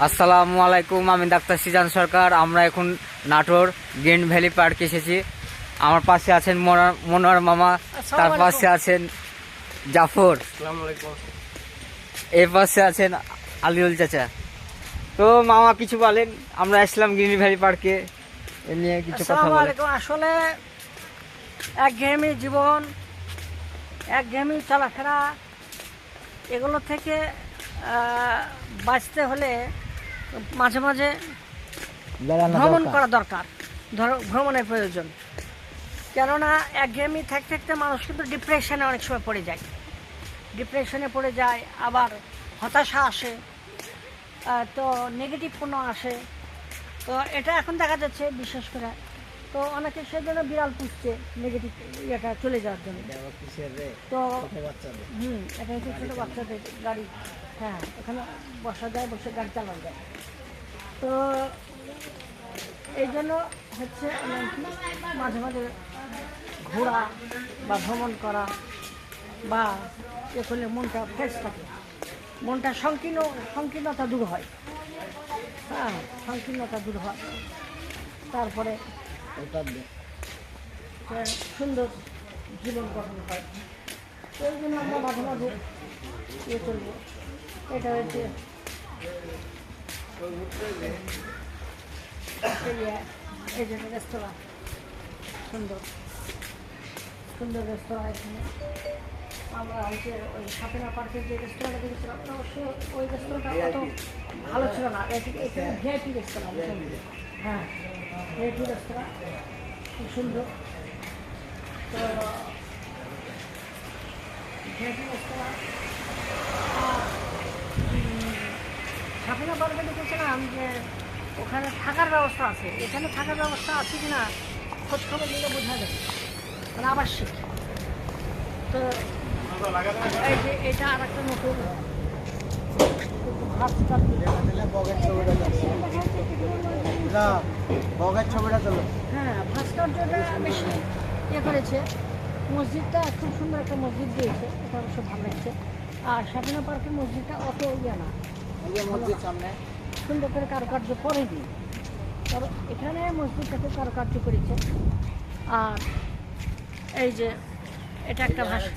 আসসালামু আলাইকুম আমি ডাক্তার সিজান সরকার। আমরা এখন নাটোর গ্রিন ভ্যালি পার্ক এসেছি। আমার পাশে আছেন মনোয়ার- মনোয়ার মামা তার পাশে আছেন জাফর। এর পাশে আছেন আলিউল চাচা। তো মামা কিছু বলেন আমরা আসলাম গ্রিন ভ্যালি পার্কে। এ নিয়ে কিছু কথা আসসালামু বলেন। আলাইকুম। আসলে একঘেয়েমি জীবন একঘেয়েমি চলাফেরা এগুলো থেকে বাঁচতে হলে মাঝে মাঝে ভ্রমণ করা দরকার। ধরো ভ্রমণের প্রয়োজন। কেননা একঘেয়েমি থাকতে থাকতে মানুষ কিন্তু ডিপ্রেশনে অনেক সময় পড়ে যায়। ডিপ্রেশনে পড়ে যায় আবার হতাশা আসে তো নেগেটিভ কোনো আসে। তো এটা এখন দেখা যাচ্ছে বিশেষ করে তো অনেকে সেজন্য বিড়াল পুষছে নেগেটিভ ইয়েটা চলে যাওয়ার জন্য। তো হুম এখানে হচ্ছে ছোটো বাচ্চাদের গাড়ি। হ্যাঁ এখানে বসা যায় বসে গাড়ি চালানো যায়। তো এই জন্য হচ্ছে মাঝে মাঝে ঘোরা বা ভ্রমণ করা বা এ করলে মনটা ফ্রেশ থাকে। মনটা সংকীর্ণ সংকীর্ণতা দূর হয়। হ্যাঁ সংকীর্ণতা দূর হয়। তারপরে একটা সুন্দর জীবন গঠন হয় এই জন্য আমরা মাঝে মাঝে ইয়ে করব এটা হচ্ছে এই রেস্তোরাঁ সুন্দর সুন্দর রেস্তোরাঁ এখানে আমরা হচ্ছে ওই সাপেনা পার্কের যে রেস্তোরাঁটা দেখেছিলাম অবশ্য ওই রেস্তোরাঁটা অত ভালো ছিল না এখানে ভিআইপি রেস্তোরাঁ? হ্যাঁ ভিআইপি রেস্তোরাঁ খুব সুন্দর। তো ভিআইপি রেস্তোরাঁ আর, উম, সাপেনা পার্কে দেখেছিলাম যে ওখানে থাকার ব্যবস্থা আছে। এখানে থাকার ব্যবস্থা আছে কি না খোঁজ খবর নিলে বোঝা যাবে মানে আবাসিক তো এই যে এটা আর একটা নতুন ভাত বগের ছবিটা তোলো। হ্যাঁ ভাস্কর্যটা বেশি ইয়ে করেছে। মসজিদটা খুব সুন্দর একটা মসজিদ দিয়েছে এটা অবশ্য ভালো লাগছে। আর সাবিনা পার্কের মসজিদটা অত ইয়ে না। মসজিদ সামনে। সুন্দর করে কারুকার্য করেনি তবে এখানে মসজিদটাকে কারুকার্য করেছে। আর এই যে এটা একটা ভাষা।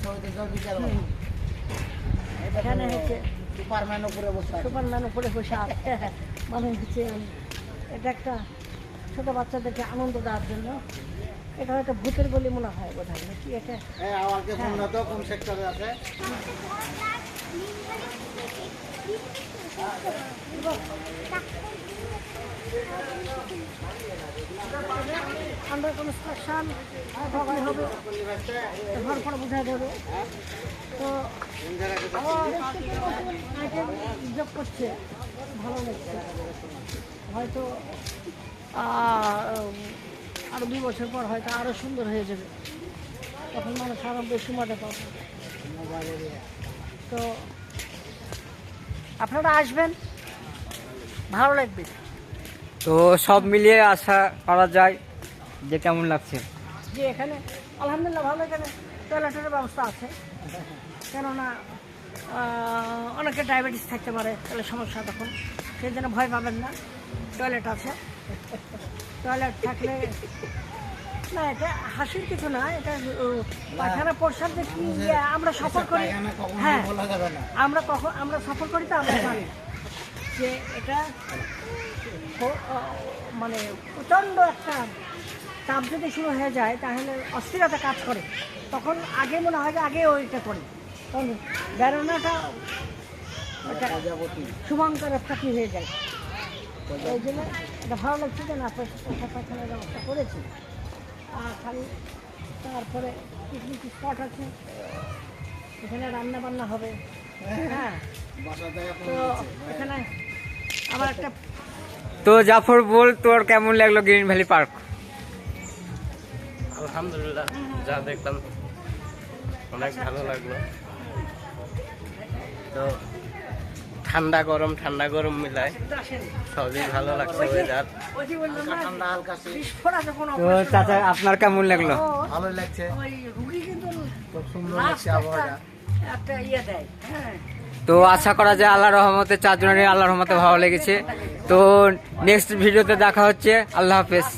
এখানে হচ্ছে সুপারম্যান উপরে বসে। সুপারম্যান উপরে বসে মানে হচ্ছে এটা একটা ছোটো বাচ্চাদেরকে আনন্দ দেওয়ার জন্য। এটা হয়তো ভূতের বলে মনে হয় বোধ হয় নাকি এটা? আমাকে ফোন কোন সেক্টরে আছে? আন্ডার কনস্ট্রাকশন সবাই হবে। ঘর পরে বোঝাই দেবে। তো যোগ করছে। ভালো লাগছে হয়তো আহ, আরও দুই বছর পর হয়তো আরও সুন্দর হয়ে যাবে। তখন মানুষ আরও বেশি মজা পাবে। তো আপনারা আসবেন ভালো লাগবে। তো সব মিলিয়ে আশা করা যায় যে কেমন লাগছে। যে এখানে আলহামদুলিল্লাহ ভালো এখানে টয়লেটের ব্যবস্থা আছে। কেননা অনেকে ডায়াবেটিস থাকতে পারে তাহলে সমস্যা তখন। সেই জন্য ভয় পাবেন না। টয়লেট আছে। টয়লেট থাকলে না এটা হাসির কিছু না এটা পায়খানা প্রসাদ যে কি ইয়ে, আমরা সফর করি। হ্যাঁ আমরা কখন আমরা সফর করি তো আমরা জানি। যে এটা মানে প্রচণ্ড একটা চাপ যদি শুরু হয়ে যায় তাহলে অস্থিরতা কাজ করে। তখন আগে মনে হয় যে আগে ওইটা করি। বেরোনাটা ওটা প্রজাপতি। শুভঙ্কর একটা হয়ে যায়। ওই জন্য এটা ভালো লাগছে যে না পেশা পায়খানার ব্যবস্থা করেছি। আর খালি তারপরে পিকনিক স্পট আছে এখানে রান্না বান্না হবে। হ্যাঁ। তো এখানে আবার একটা তো জাফর বল তোর কেমন লাগল গ্রিন ভ্যালি পার্ক? আলহামদুলিল্লাহ যা দেখলাম অনেক ভালো লাগল। তো ঠান্ডা গরম ঠান্ডা গরম মিলায়। সবই ভালো লাগছে ওয়েদার ঠান্ডা হালকা তো চাচা আপনার কেমন লাগল? তো ভালোই লাগছে। ওই রুগী কিন্তু খুব সুন্দর লাগছে আবহাওয়াটা। একটা- একটা ইয়ে হ্যাঁ। তো আশা করা যায় আল্লাহ রহমতে চারজনের আল্লাহ রহমতে ভালো লেগেছে। তো নেক্সট ভিডিওতে দেখা হচ্ছে। আল্লাহ হাফেজ।